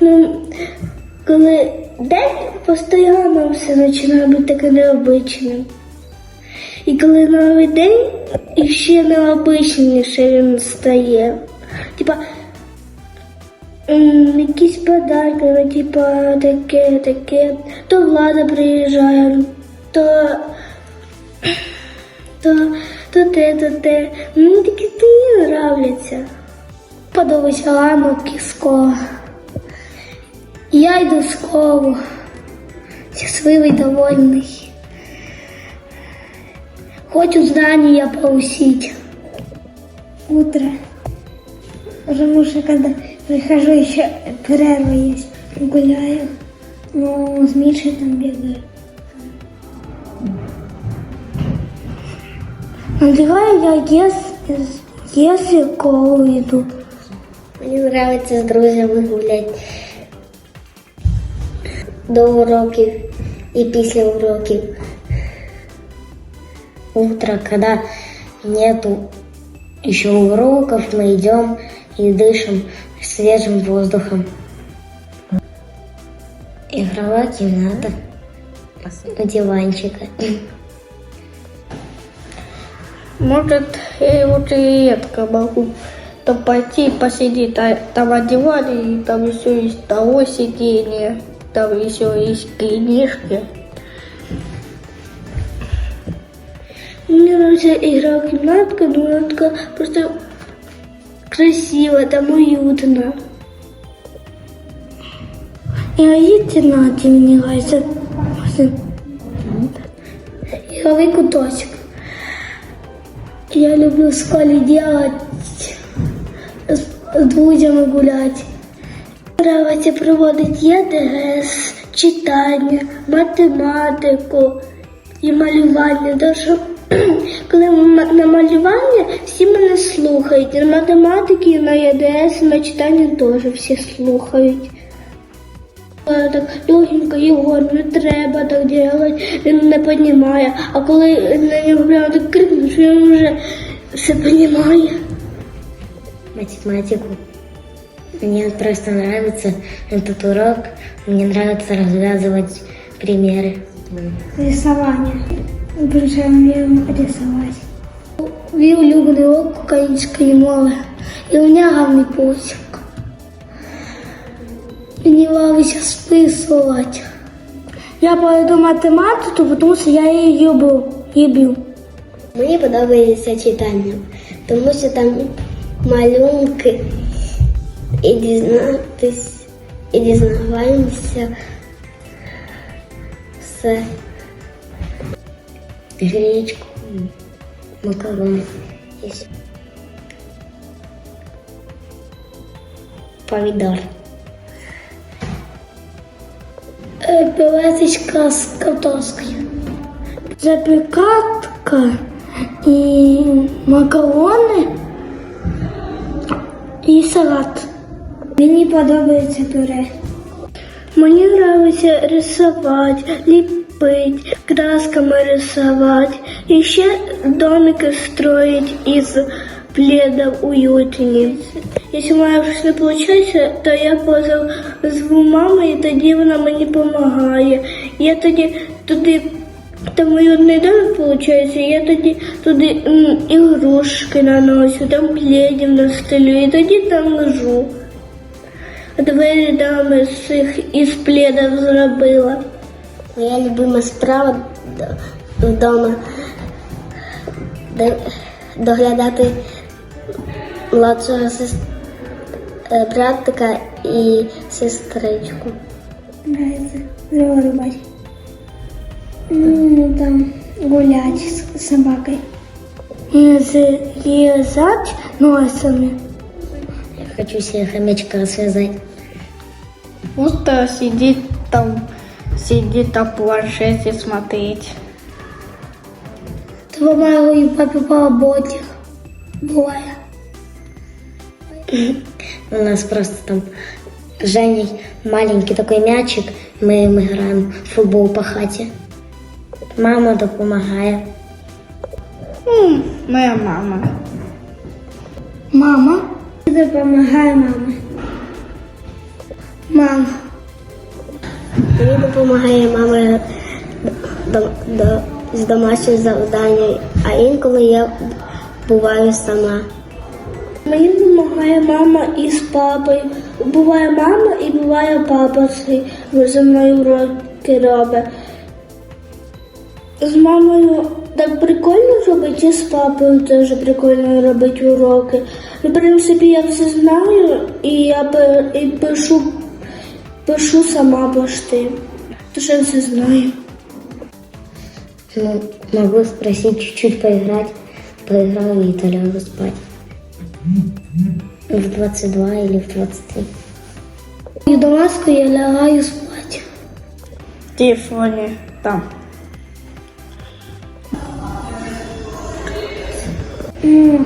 ну, коли день постійно все починає бути таке необичним. І коли новий день, і ще необичніше він стає. Типа, якісь подарки, ну, типа таке, таке. То влада приїжджає, то, то, то те, то те. Мені такі дні нравляться. Подобається ранок із Я йду в школу. Счастливий, довольний. Хочу здание поусить. Утро. Потому что когда прихожу, еще перерва есть. Гуляю. Ну, с Мишей там бегаю. Надеваю я ес, если в школу иду. Мені подобається з друзями гуляти до уроків і після уроків. Утро, когда нету еще уроков, мы идем и дышим свежим воздухом. Игровая комната у диванчика. Может, я вот и редко могу то пойти посидеть а- там на диване, и там еще есть того сиденье, там еще есть книжки. Мне нравится игра комнатка, но она такая просто красиво, там уютно. И темноте мне нравится игровой куточек. Я люблю в школе делать, с друзьями гулять. Нравиться проводити ЄДС, читання, математику і малювання. Що коли на малювання всі мене слухають. На математики, на ЄДС, на читання теж всі слухають. Я Так легенько, Єгор, не треба так робити, він не розуміє. А коли на нього прямо так крикнуть, він вже все розуміє. математику. Мне просто нравится этот урок. Мне нравится развязывать примеры. Рисование. Причем вмію рисувати. Мій улюблений урок української мови. І у мене гарний почерк. Мені нравиться списувати. Я пойду математику, тому що я її люблю. люблю. Мені подобається читання, тому що там малюнки і дізнатись, і дізнаваємося все. Гречку, макарони. і все. Помідор. Е, Пілеточка з картошкою. Запікатка і макарони і салат. Мені подобається пюре. Мені подобається рисувати, ліпити, красками рисувати. І ще домики строїть із пледів уютні. Якщо мене щось не виходить, то я позову маму, і тоді вона мені допомагає. Я тоді туди, там уютний домик виходить, я тоді туди ігрушки наношу, там пледів настелю, і тоді там лежу. А двері дами з цих із пледів зробила. Моя любима справа д- вдома де- доглядати младшого сес- е, братика і сестричку. Нравится дрова рубать. Ну, там гулять с собакой. И завязать носами. Хочу себе хомячка развязать. Просто сидеть там, сидеть на планшете смотреть. Помогу и папе по работе. Бывает. У нас просто там Женей маленький такой мячик, мы, мы играем в футбол по хаті. Мама допомагає. М, моя мама. Мама. Допомагає мама. Мама. Мені допомагає мама до, до, з домашніх завдань, а інколи я буваю сама. Мені допомагає мама із папою. Буває мама і буває папа зі мною уроки робить. З мамою так і з папою теж прикольно робити уроки. В принципі, я все знаю і я і пишу, пишу сама пошти. Тож я все знаю. Ну, могу спросить чуть-чуть поиграть. Поиграю и то лягу спать. В 22 или в 23. І до ласку я лягаю спати. В телефоне там. Ну,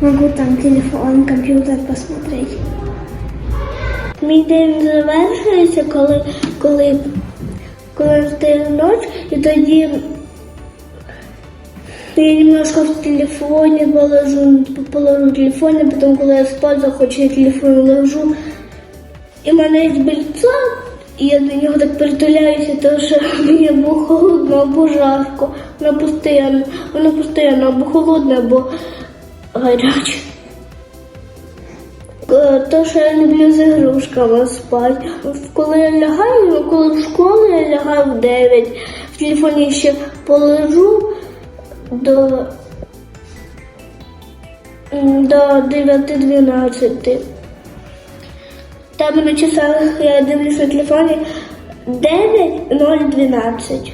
могу там телефон, комп'ютер посмотреть. Мій день завершується, коли, коли, коли настає ніч, і тоді я немножко в телефоні положу, положу в телефоні, потім, коли я спати захочу, я телефон ложу. І мене є я до нього так притуляюся, тому що мені або холодно, або жарко. Воно постійно, воно постійно або холодне, або гаряче. Е, То, що я люблю з ігрушками спати. Коли я лягаю, коли в школу я лягаю в 9, в телефоні ще полежу до, до 9-12. Там на часах я дивлюсь на телефоні 9.012.